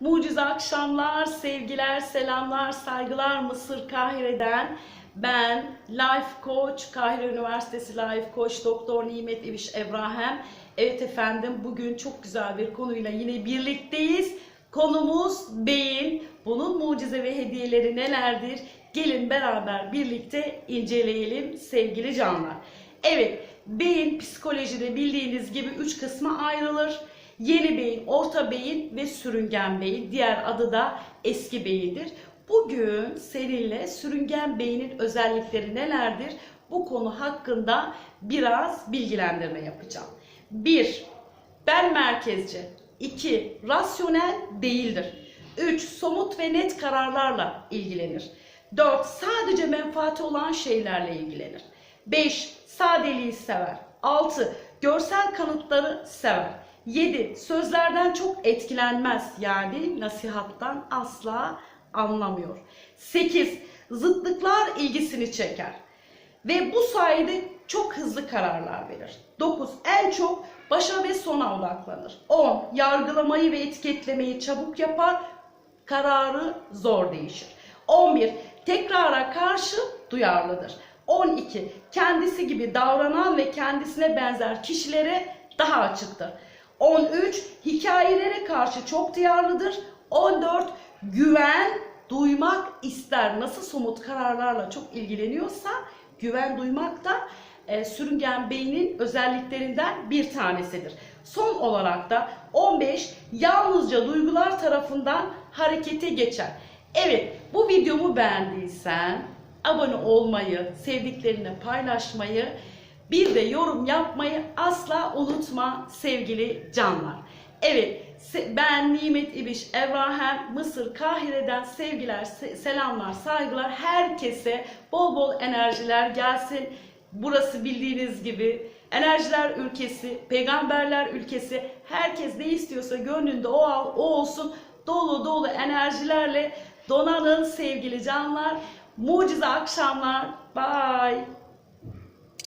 Mucize akşamlar, sevgiler, selamlar, saygılar Mısır Kahire'den. Ben Life Coach, Kahire Üniversitesi Life Coach Doktor Nimet İbiş Ebrahim. Evet efendim bugün çok güzel bir konuyla yine birlikteyiz. Konumuz beyin. Bunun mucize ve hediyeleri nelerdir? Gelin beraber birlikte inceleyelim sevgili canlar. Evet, beyin psikolojide bildiğiniz gibi üç kısma ayrılır. Yeni beyin, orta beyin ve sürüngen beyin. Diğer adı da eski beyindir. Bugün seninle sürüngen beynin özellikleri nelerdir? Bu konu hakkında biraz bilgilendirme yapacağım. 1. Ben merkezci. 2. Rasyonel değildir. 3. Somut ve net kararlarla ilgilenir. 4. Sadece menfaati olan şeylerle ilgilenir. 5. Sadeliği sever. 6. Görsel kanıtları sever. 7. Sözlerden çok etkilenmez. Yani nasihattan asla anlamıyor. 8. Zıtlıklar ilgisini çeker. Ve bu sayede çok hızlı kararlar verir. 9. En çok başa ve sona odaklanır. 10. Yargılamayı ve etiketlemeyi çabuk yapar. Kararı zor değişir. 11. Tekrara karşı duyarlıdır. 12. Kendisi gibi davranan ve kendisine benzer kişilere daha açıktır. 13. Hikayelere karşı çok duyarlıdır. 14. Güven duymak ister. Nasıl somut kararlarla çok ilgileniyorsa güven duymak da e, sürüngen beynin özelliklerinden bir tanesidir. Son olarak da 15 yalnızca duygular tarafından harekete geçer. Evet bu videomu beğendiysen abone olmayı, sevdiklerine paylaşmayı, bir de yorum yapmayı asla unutma sevgili canlar. Evet ben Nimet İbiş Evrahim Mısır Kahire'den sevgiler, se- selamlar, saygılar herkese bol bol enerjiler gelsin. Burası bildiğiniz gibi enerjiler ülkesi, peygamberler ülkesi. Herkes ne istiyorsa gönlünde o al, o olsun. Dolu dolu enerjilerle donanın sevgili canlar. Mucize akşamlar. Bye.